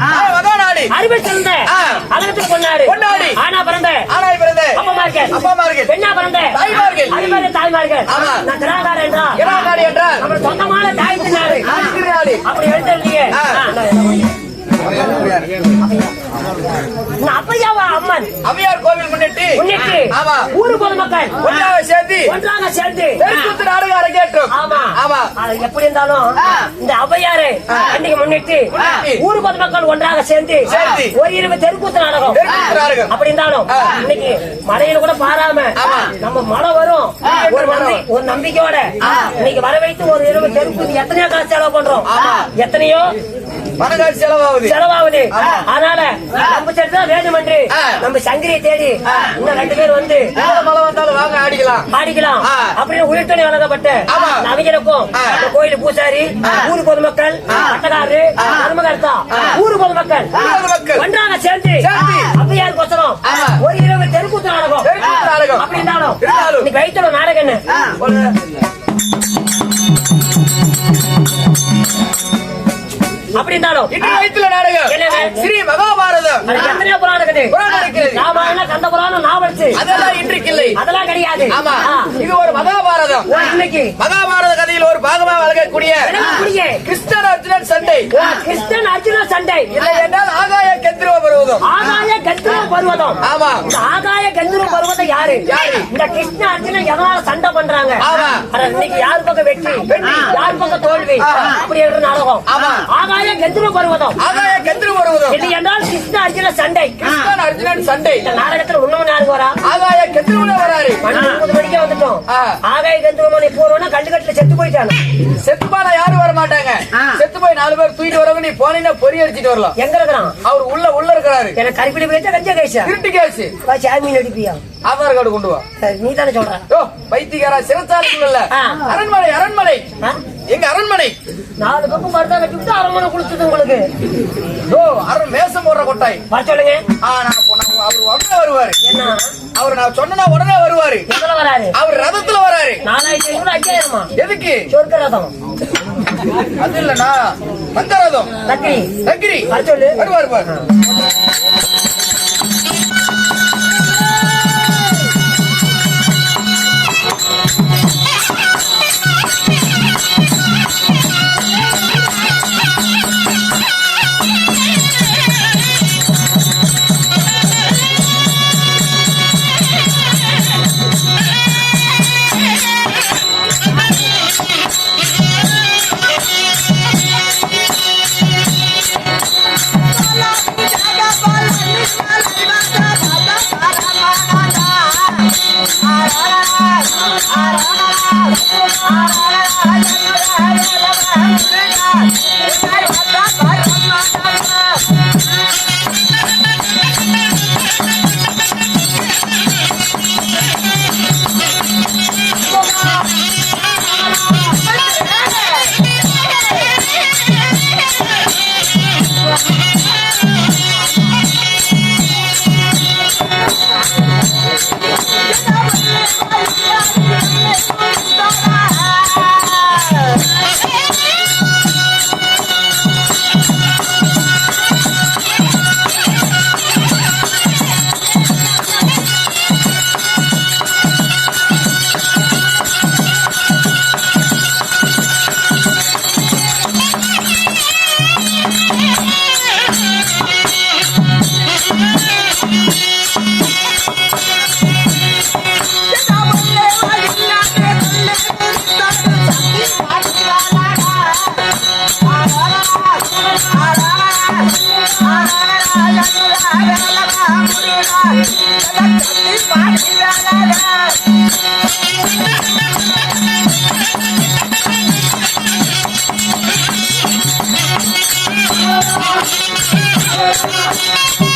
மகாநாடு அறிவில் சிறந்த ஆ. அழகத்தில் கொண்டாடு கொண்டாடு. ஆனா பிறந்த ஆனாய் பிறந்த அப்பமார்கள் அப்பமார்கள். பெண்ணா பிறந்த தாய்மார்கள். அதுமாதிரி தாய்மார்கள் ஆமா. நான் திராகார என்றா இராகாடு என்றால் நம்ம சொந்தமான நாடு. அப்படி எழுதிருந்தீங்க ஆ. அப்பையாவா அம்மன் அம்மையார் கோவில் முன்னிட்டு முன்னிட்டு ஆமா ஊரு பொதுமக்கள் ஒன்றாக சேர்ந்து ஒன்றாக சேர்ந்து தெருக்கூத்து நாடகம் அரங்கேற்றம் ஆமா ஆமா எப்படி இருந்தாலும். இந்த ஔவையாரு அன்னைக்கு முன்னிட்டு. ஊர் பொதுமக்கள் ஒன்றாக சேர்ந்து. ஒரு இருபது தெருக்கூத்து நாடகம். அப்படி இருந்தாலும். இன்னைக்கு மழையில கூட பாராம. நம்ம மழை வரும். ஒரு ஒரு நம்பிக்கையோட. இன்னைக்கு வர வைத்து ஒரு இருபது தெருக்கூத்து எத்தனையோ காசு செலவு பண்றோம். எத்தனையோ செலவாகுது. அதனால நம்ம. நம்ம சங்கரியை தேடி இன்னும் ரெண்டு பேர் வந்து மழை வந்தாலும் வாங்க ஆடிக்கலாம் பாடிக்கலாம் ஆ. அப்படின்னு உயிர்த்தொழி வழங்கப்பட்ட. நவீனருக்கும் கோயில் பூசாரி ஊர் பொதுமக்கள் பட்டக்காரரு தர்மகர்த்தா ஊர் பொதுமக்கள். ஒன்றாக சேர்ந்து. அப்பையார் கோசரம். ஒரு இரவு தெருக்கூத்து நாடகம் தெருக்கூத்து நாடகம். அப்படி இருந்தாலும் இருந்தாலும். இன்னைக்கு வைத்தோட நாடகம் என்ன ஒரு அப்படி இருந்தாலும் இன்று வயிற்றுல நாடகம். என்னது? ஸ்ரீ மகாபாரதம். அதுக்கு எத்தனையோ புராணம் இருக்குது புராணம் இருக்கிறது. ராமாயணம் கந்த புராணம் நாவல்ஸ்? அதெல்லாம் இன்றைக்கு இல்லை அதெல்லாம் கிடையாது. ஆமா. ஆ. இது ஒரு மகாபாரதம். ஓ, இன்னைக்கு. மகாபாரத கதையில் ஒரு பாகமா வழங்கக்கூடிய எனக்கு புரிய கிருஷ்ணன் அர்ஜுனன் சண்டை. கிருஷ்ணன் அர்ஜுன சண்டை. இல்லை என்றால் ஆகாய கத்திரவ பருவதம். ஆகாய கந்தர்வ பர்வதம். ஆமா. இந்த ஆகாய கந்தர்வ பர்வதம் யாரு? யாரு? இந்த கிருஷ்ண அர்ஜுனன் எதனால சண்டை பண்றாங்க? ஆமா. ஆனா இன்னைக்கு யார் பக்கம் வெற்றி. யார் பக்கம் தோல்வி. அப்படி ஒரு நாடகம். ஆமா. ஆகாய கந்தர்வ பர்வதம் ஆகாய கத்திரவ பருவதம் இது என்றால் கிருஷ்ண அர்ஜுன சண்டை. கிருஷ்ணன் அர்ஜுனன் சண்டை. இந்த நாடகத்துல இன்னொன்னு யாருக்கு வரா ஆகாய கத்திரவுல வராரு. மணி ஒன்பது மணிக்கே வந்துட்டோம். ஆகாய கந்தர்வமனை போறோம்னா கண்டுகட்டுல செத்து போயிட்டாங்க. செத்து போனா யாரும் வர மாட்டாங்க செத்து போய் நாலு பேர் தூக்கிட்டு வரவங்க நீ போனீங்கன்னா பொறி அடிச்சிட்டு வரலாம். எங்க இருக்கிறான்? அவர் உள்ள உள்ள இருக்கிறாரு. எனக்கு கருப்பிடி பேச்சா கஞ்சா கைசா திருட்டு கேஸ் சாமி நடிப்பியா ஆதார் கார்டு கொண்டு வா. நீ தானே சொல்ற. சிறைச்சாலைக்குள்ள ஆ. அரண்மனை அரண்மனை? எங்க அரண்மனை? நாலு கப்பு மருந்தா கட்டி விட்டு அரை மணி குளிச்சது உங்களுக்கு. ஓ அரண் மேசம் போடுற கொட்டாய். சொல்லுங்க. ஆ நான் அவர் உடனே வருவாரு. என்ன? அவர் நான் சொன்னா உடனே வருவாரு. எதுல வராரு? அவர் ரதத்துல வராரு. நாலாயிரத்தி ஐநூறு ஐயாயிரமா எதுக்கு? சொர்க்க ரதம். அது இல்லனா வந்த ரதம். நக்கிரி வர சொல்லு. வருவார் பாரு Thank you.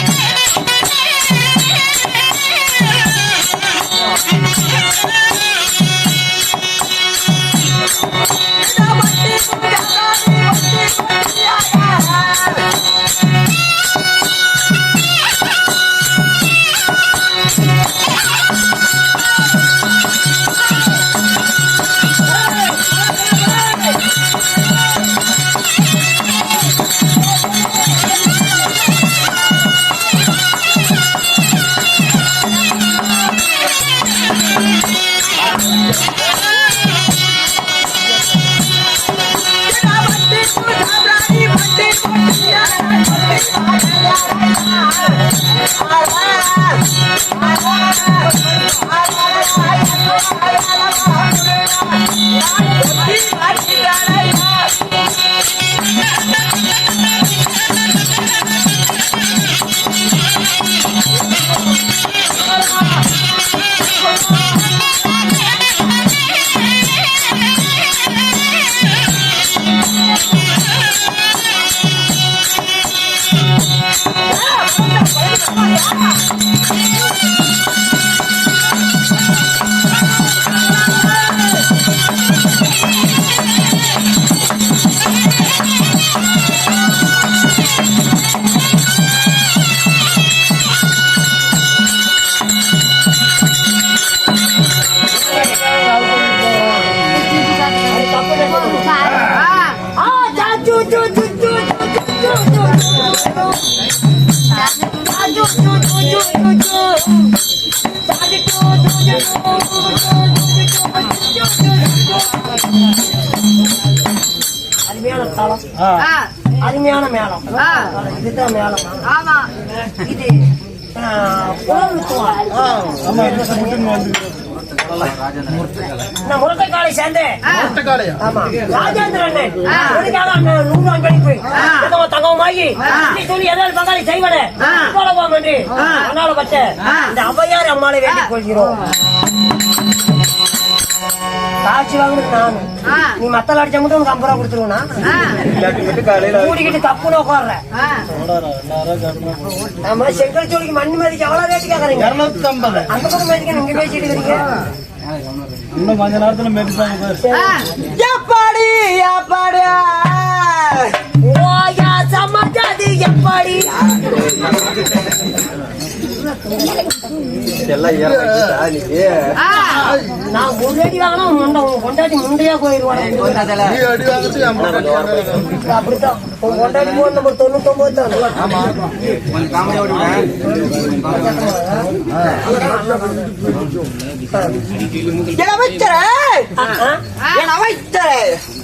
அருமையான மேளம். இதுதான் மேளம். ஆமா. இது. முருங்கைக்காலை சேர்ந்தேன். ஆமா. ராஜேந்திரன். உனக்காக அண்ணன் நூறு அன்பளிப்பு தங்கம தங்கமாகி நீ சொல்லி எதாவது பங்காளி செய்வன. போலவோம் என்று அதனால பட்ட இந்த அவ்வையார் அம்மாளை வேண்டிக் கொள்கிறோம். காட்சி வாங்குறது நானு. நீ மத்தல அடிச்ச மட்டும் உனக்கு ஐம்பது ரூபா கொடுத்துருவா கூட்டிக்கிட்டு தப்புன்னு உட்கார்ற. ஆ. நம்ம செங்கல் சோழிக்கு மண் மதிக்கு எவ்வளவு ரேட்டு கேக்குறீங்க? ஐம்பது அந்த பக்கம் மதிக்க நீங்க பேசிட்டு இருக்கீங்க. இன்னும் கொஞ்ச நேரத்துல மெதிப்பாங்க நான் ஒரு அடி வாங்கினா முண்டை கொண்டாடி முண்டையா எண்பது அப்படித்தான். உன் கொண்டாடி போன் நம்பர் தொண்ணூத்தொன்பது தான்.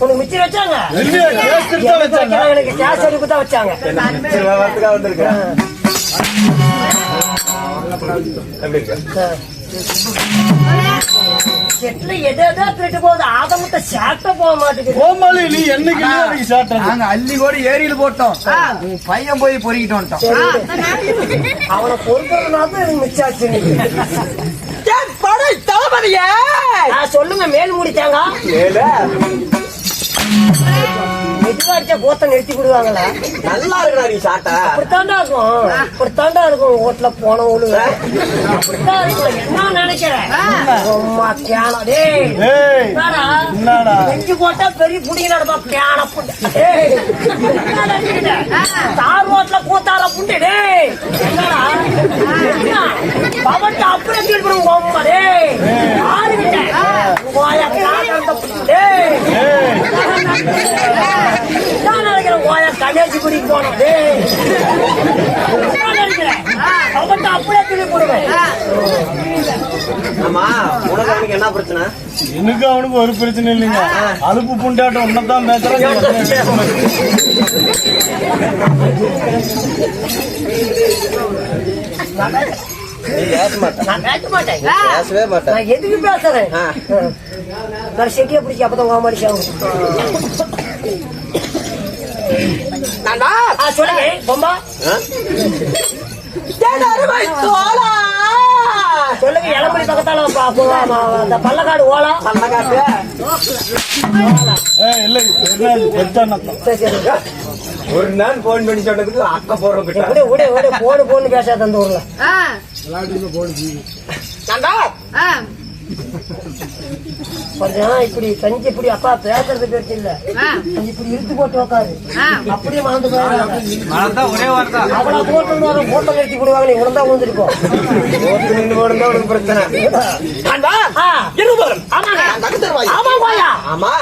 உனக்கு வச்சாங்க? எனக்கு கேஸ் அடுப்பு தான் வச்சாங்க. செட்ல எதை எதோ திருட்டு போகுது ஆத மட்டும் சேட்ட போக மாட்டேங்குது கோமாளி நீ என்னைக்கு அன்னைக்கு சாப்பிட்டது? நாங்க அள்ளி கோடி ஏரியில போட்டோம். உன் பையன் போய் பொறுக்கிட்டு வந்துட்டோம். அவனை பொறுக்கிறதுனால தான் எனக்கு. என் படை தளபதியே! சொல்லுங்க மேல் முடிச்சாங்க மெதுவா அடிச்சா நிறுத்தி விடுவாங்களா? நல்லா இருக்கா நீ சாட்டா. அப்படித்தாண்டா இருக்கும். அப்படித்தாண்டா இருக்கும் ஓட்டுல போன உழுவ. அப்படித்தான் இருக்கும் என்ன நினைக்கிறேன் அம்மா தியானம். டேய். ஏய். என்னடா? என்னடா? செஞ்சு போட்டா பெரிய புடிங்க நடப்பா பியான புண்டு? தார் ரோட்ல கூத்தால புண்டு டேய். என்னடா? என்ன? பவட்ட அப்படியே தீர்ப்பு காரணம் புண்டு டேய். நான் நினைக்கிறேன் கோயா கணேசி குடி போனோம் நினைக்கிறேன் பவட்ட அப்படியே தீர்ப்பு போடுவேன். ஆமா உனக்கு அவனுக்கு என்ன பிரச்சனை? எனக்கு அவனுக்கு ஒரு பிரச்சனை இல்லைங்க. அலுப்பு புண்டாட்டம் ஒன்னதான் நீ பேச மாட்டேன். நான் பேச மாட்டேன். பேசவே மாட்டேன். நான் எதுக்கு பேசுறேன். நான் செட்டியை பிடிச்சி அப்பதான் ஆ சொல்லுங்க. இளம்பரி பக்கத்தால பள்ளக்காடு ஓலா? சரி ஒரு நாள் போன் பண்ணி சொன்னதுக்கு அக்க போற விடு விடு விடு. போடு போன்னு பேசாத அந்த ஊர்ல. கொஞ்சம் இப்படி கஞ்சி இப்படி அப்பா பேசுறது பேச்சு இல்ல. இப்படி இழுத்து போட்டு உட்காரு. அப்படியே மறந்து போயிடாத. ஒரே வார்த்தை. அவளை போட்டு போட்டோ நிறுத்தி போடுவாங்க நீ உடந்தா விழுந்திருக்கோம் உனக்கு பிரச்சனை? ஆமாங்க. ஆமா கோயா ஆமா.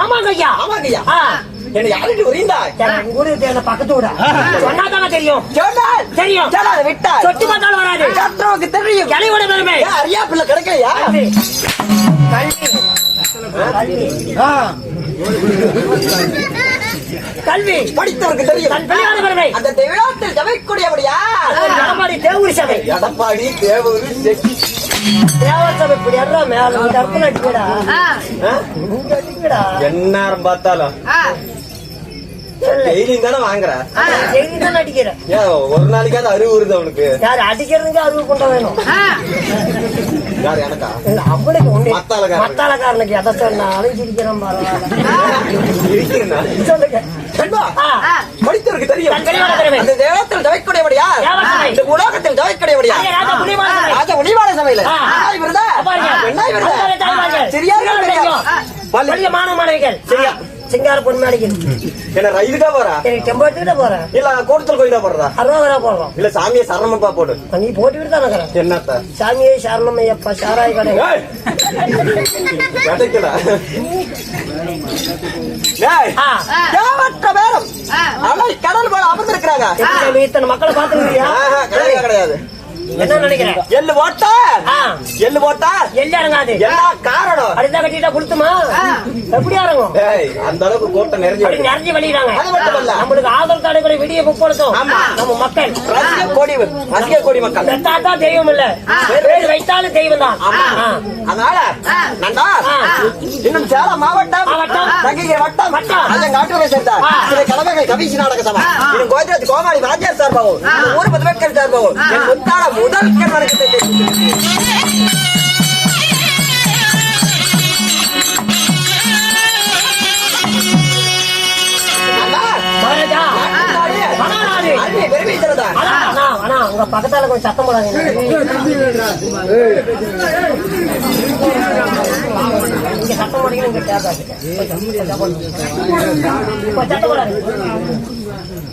ஆமாங்க ஐயா. என்னை யாருக்கு ஊரு என்ன பக்கத்து விட சொன்னாதானே தெரியும். சொன்னால். தெரியும். சொல்லாத விட்டால். சொட்டி பார்த்தாலும் வராது. கற்றவங்க தெரியும். கிளையோட பெருமை. அரியா பிள்ளை கிடைக்கலையா? கல்வி. படித்தவருக்கு தெரியும். அந்த தவிக்கூடியபடியா எடப்பாடி தேவூர் சபை. எடப்பாடி தேவூர் செட்டி தேவர் சபை இப்படி மேல இந்த அடிக்கடா அடிக்கடா எந்நேரம் பார்த்தாலும். டெய்லியும் தானே வாங்குற? செய்தி தான் அடிக்கிறேன் ஏன் ஒரு நாளைக்காவது அறிவு வருது அவனுக்கு. யார் அடிக்கிறதுக்கு அறிவு கொண்ட வேணும். யார் எனக்கா? மத்தாளக்காரனுக்கு. எதை சொன்னாலும் தெரியும். அந்த தேவத்தில். இந்த உலகத்தில் தவிக்கூடியபடியா ஐயா, ராஜா உனிவாட சபையில. பெண்ணாய் தாய்மார்கள். சரியாக மாணவ மாணவிகள். சரியா. சிங்கார பொன்மாளிகள் என்ன ரயிலுக்கா போறா? எனக்கு டெம்போ எடுத்துக்கிட்ட போறேன். இல்ல கூட்டத்தில் கோயிலா போடுறா அறுபது ரூபா போடுறோம் இல்ல சாமியை சரணமப்பா போடு. நீ போட்டுக்கிட்டு தான் இருக்கிறேன் என்னத்த? சாமியே சரணம் ஐயப்பா சாராய கடை. கிடைக்கல கடல் போல அமர்ந்திருக்கிறாங்க. மக்களை கிடையவே கிடையாது. என்ன நினைக்கிறேன்? எள்ளு போட்டா. எள்ளு போட்டா? எல்லாம் இறங்காது எல்லா காரணம். அடுத்த கட்டிட்டா கொடுத்துமா எப்படி இறங்கும் ஏய், அந்த அளவுக்கு கூட்டம் நிறைஞ்சு நிறைஞ்சு வெளியிடாங்க அது மட்டும் இல்ல. நம்மளுக்கு ஆதரவு தடைகளை விடிய முற்படுத்தும் ஆமா. நம்ம மக்கள். ரசிக கோடி ரசிக கோடி மக்கள். பெத்தாத்தா தெய்வம் இல்ல. பேர் வைத்தாலும் தெய்வம் தான் அதனால நண்டா இன்னும் சேலம் மாவட்டம். தங்கிகிற வட்டம் வட்டம். அதன் காட்டுரை சேர்ந்த. ஆ. திரு கடமைகள் கவிசி நாடக சபா. கோமாளி வாத்தியார் சார்பாகவும் ஊர் முத்தான முதல் கண் வணக்கத்தை அண்ணா, அண்ணா, உங்க பக்கத்தால கொஞ்சம் சத்தம் போடாதீங்க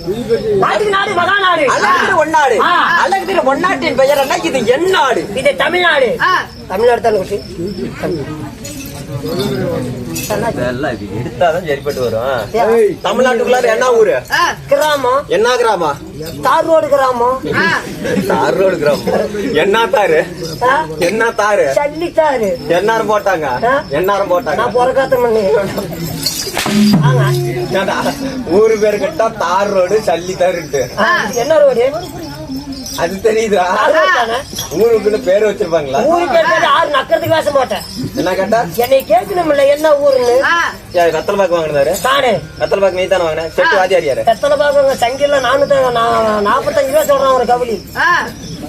இங்க நாட்டுக்கு நாடு. மகாநாடு அழகு ஒன்னாடு. அழகு ஒன்னாட்டின் பெயர் என்ன? இது என்னாடு இது தமிழ்நாடு. தமிழ்நாடு தானே எடுத்தாதான் சரிப்பட்டு வரும். தமிழ்நாட்டுக்குள்ளார என்ன ஊரு? கிராமம். என்ன கிராமா தார் ரோடு கிராமம். தார் ரோடு கிராமம். என்ன தாரு? என்ன தாரு? சல்லித்தாரு என்னாரும் போட்டாங்க? என்னாரும் போட்டாங்க? பிறக்காத்த ஊரு பேரு கிட்ட தார் ரோடு சல்லி தாருட்டு என்ன ரோடு? அது தெரியுதா? ஊருக்குன்னு பேரு வச்சிருப்பாங்களா? ஊரு பேர் ஆறு நக்கிறதுக்கு பேச மாட்டேன் என்ன கேட்டா? என்னை கேட்கணும் இல்ல என்ன ஊருன்னு? ஏய், வெத்தலை பாக்கு வாங்கினாரு நானு வெத்தலை பாக்கு நீ தானே வாங்கின? செட்டு வாதியார் யாரு? எத்தனை பாக்குங்க சங்கில நானூத்தி நா- நாற்பத்தஞ்சு ரூபா சொல்றேன் ஒரு கவுளி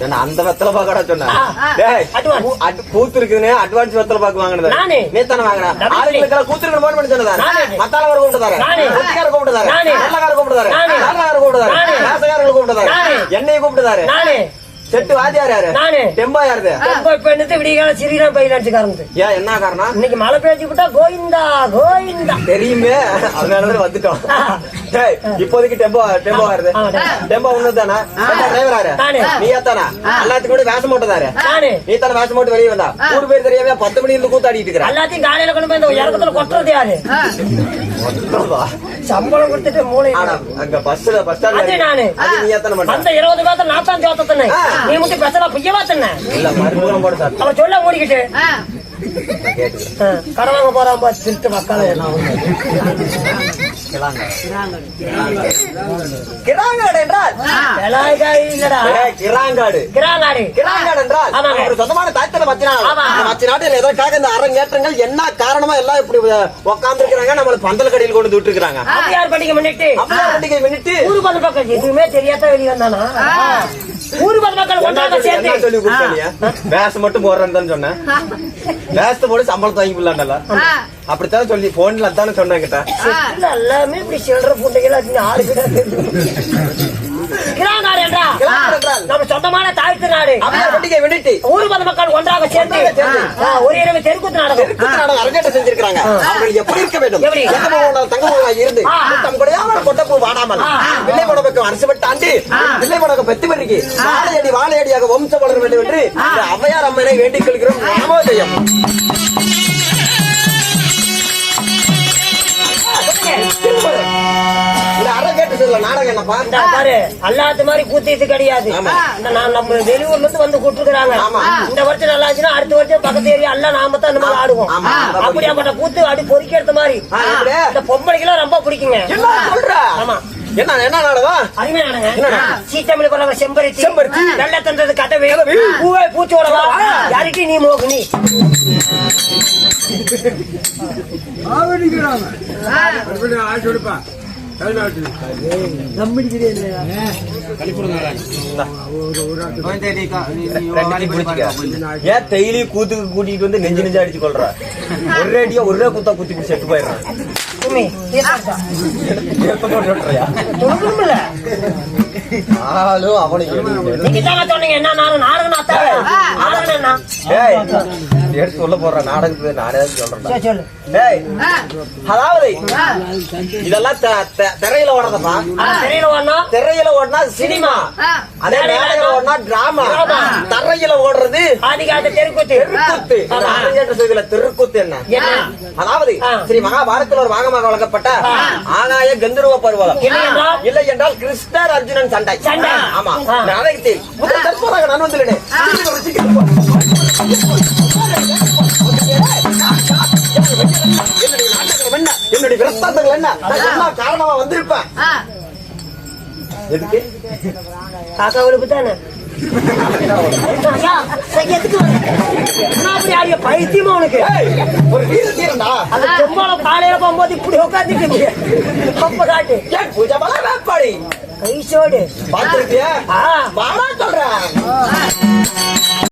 அந்த வெத்தலை பாக்கடா சொன்ன ஆ. டேய், Advance. கூ- அட்- கூத்து இருக்குதுன்னு அட்வான்ஸ் வெத்தலை பாக்கு வாங்கினது நானு. நீ தானே வாங்கின ஆளுங்களுக்கெல்லாம் கூத்து போன் பண்ணி சொன்னதா. மத்தால வர கூப்பிட்டு நானு. ஒத்திக்கார கூப்பிட்டு நானு. நல்லகார கூப்பிட்டு நானு. நல்லகார கூப்பிட்டு நானு. நாசகாரங்களை கூப்பிட்டு நானு. என்னைய கூப்பிட்டு நானு செட்டு வாத்தியார் யாரு? நானு. டெம்பா இப்ப என்னது? விடிய காலம் சிறிதான் கறந்து ஏன் என்ன காரணம்? இன்னைக்கு மழை பெய்ஞ்சு விட்டா கோவிந்தா கோவிந்தா. தெரியுமே. அதனாலதான் வந்துட்டோம். டேய், இப்போதைக்கு டெம்போ டெம்போ வருது டெம்போ. டெம்போ உன்னதானா டிரைவர் யாரு. நீயா தானா எல்லாத்துக்கும் கூட வேஷம் போட்டதாரு? நீ தானே வேஷம் போட்டு வெளியே வந்தா? ஊர் பேர் தெரியாம பத்து மணி இருந்து கூத்தாடிட்டு இருக்கிற. எல்லாத்தையும் காலையில கொண்டு போய் இந்த இறக்கத்துல கொட்டுறது யாரு? சம்பளம் கொடுத்துட்டு மூளை. அங்க பஸ்ல பஸ் அது ஸ்டாண்ட் நானு. அது நீயா தானே அந்த இருபது பேர்த்த நான் தான் ஜோத்தத்தனே ஆ. நீ மட்டும் பேசலாம் பொய்யவா தண்ணே இல்ல மறுபடியும் போட சார் அவன் சொல்ல ஓடிக்கிட்டு நான் கேட்டுக்கிறேன். ஆ, கடன் வாங்க போறான் பா திருட்டு மக்களை. கிராங்காடு என்றால்? விலாய்காய் இல்லடா. ஏய், கிராங்காடு. கிராங்காடு. கிராங்காடு என்றால் ஆமாங்க. ஒரு சொந்தமான தாய்த்தல. அந்த மச்ச நாட்டில் எதற்காக இந்த அரங்கேற்றங்கள் என்ன காரணமா எல்லாம் இப்படி உட்கார்ந்து இருக்கிறாங்க நம்மள பந்தல் கடையில் கொண்டு விட்டு இருக்கிறாங்க ஆதியார் பண்டிகை முன்னிட்டு அப்படியே பண்டிகை மினிட்டு ஊரு எதுவுமே தெரியாத வெளியே வந்தானா? ஊரு பந்த மக்கள் ஒன்றாக சொல்லி- என்ன சொல்லி சேர்ந்து கொடுத்தீங்க வேஷம் மட்டும் போடுறேன்னு சொன்னேன். வேஷத்தை போட்டு சம்பளத்தை வாங்கி போடலாம்ல அப்படித்தான் சொல்லி போன்ல அதானே இல்ல, எல்லாமே இப்படி சில்லற கிராங்காடு என்றா? கிராங்காடு என்றால்? நம்ம சொந்தமான தாழ்த்து நாடு. அப்படியே? பண்டிகை மினிட்டு ஊரு பந்த மக்கள் ஒன்றாக சேர்ந்து ஒரு இரவு தெருக்கூத்து நாடகம். நாடகம் அரங்கேற்றம் செஞ்சிருக்காங்க எப்படி இருக்க வேண்டும்? தங்கமகனாக இருந்து. தம் கொடையாமல் கொட்டப்பூ வாடாமல். படப்பக்கம் அரசு தாண்டி பிள்ளை படக்க பெத்து பெருக்கி வாழையடி வாழையடியாக வம்சம் வளர வேண்டும் என்று ஔவையார் அம்மனை வேண்டிக் கொள்கிறோம். நமோதயம் அல்லாத மாதிரி கூத்திட்டு கிடையாது. ஆமா. இந்த நான் நம்ம வெளியூர்ல இருந்து வந்து கூட்டுக்கிறாங்க ஆமா. இந்த வருஷம் நல்லா இருந்துச்சுன்னா அடுத்த வருஷம் பக்கத்து ஏரியா எல்லாம் நாம தான் மாதிரி ஆடுவோம். ஆமா. அப்படியாப்பட்ட கூத்து அடி பொறிக்கிறது மாதிரி? இந்த பொம்பளைக்கெல்லாம் ரொம்ப பிடிக்குங்க. என்ன சொல்ற? ஆமா. என்ன என்ன நாடகம்? சீத்தமிழ் செம்பருத்தி. செம்பருத்தி. வெள்ள தந்தது கதவு. பூவை பூச்சோடவா. யாருக்கு நீ மோகினி. ஏன் டெய்லி கூத்துக்கு கூட்டிட்டு வந்து நெஞ்சு நெஞ்சு அடிச்சு கொள்ற ஒரே அடியா ஒரே குத்தா குத்தி செத்து போயிடுறான் துணுக்கணும்ல ஆளும் அவனுக்கு. நீங்க தாங்க சொன்னீங்க என்ன நானும் நாடகம் நாத்தாவே நாடகம் என்ன? ஏய் எடுத்து சொல்ல போற நாடகத்தை நானே சொல்றேன் சரி, சொல்லு. டேய் அதாவது இதெல்லாம் திரையில ஓடுறதப்பா. தெரியல வேணா திரையில ஓடினா சினிமா. அதே மேடையில ஓடினா? டிராமா. தரையில ஓடுறது தெருக்கூத்து. தெருக்கூத்து. தெருக்கூத்து என்ன? அதாவது. ஸ்ரீ மகாபாரதத்தில் ஒரு பாகமாக வழங்கப்பட்ட ஆகாய கந்தர்வ பருவதம். இல்லை என்றால்? கிருஷ்ணர் அர்ஜுனன் சண்டை. சண்டை. ஆமா. நாடகத்தில் முதல் தற்போதாக நான் வந்துள்ளேன். என்னுடைய விரத்தாந்தங்கள் என்ன என்ன காரணமா வந்திருப்பேன் எதுக்கு காக்கா விழுப்பு தானே பைத்தியமா உனக்கு காலையில போகும்போது இப்படி உட்காந்துட்டு காட்டு பூஜை வேப்பாடி சொல்றேன்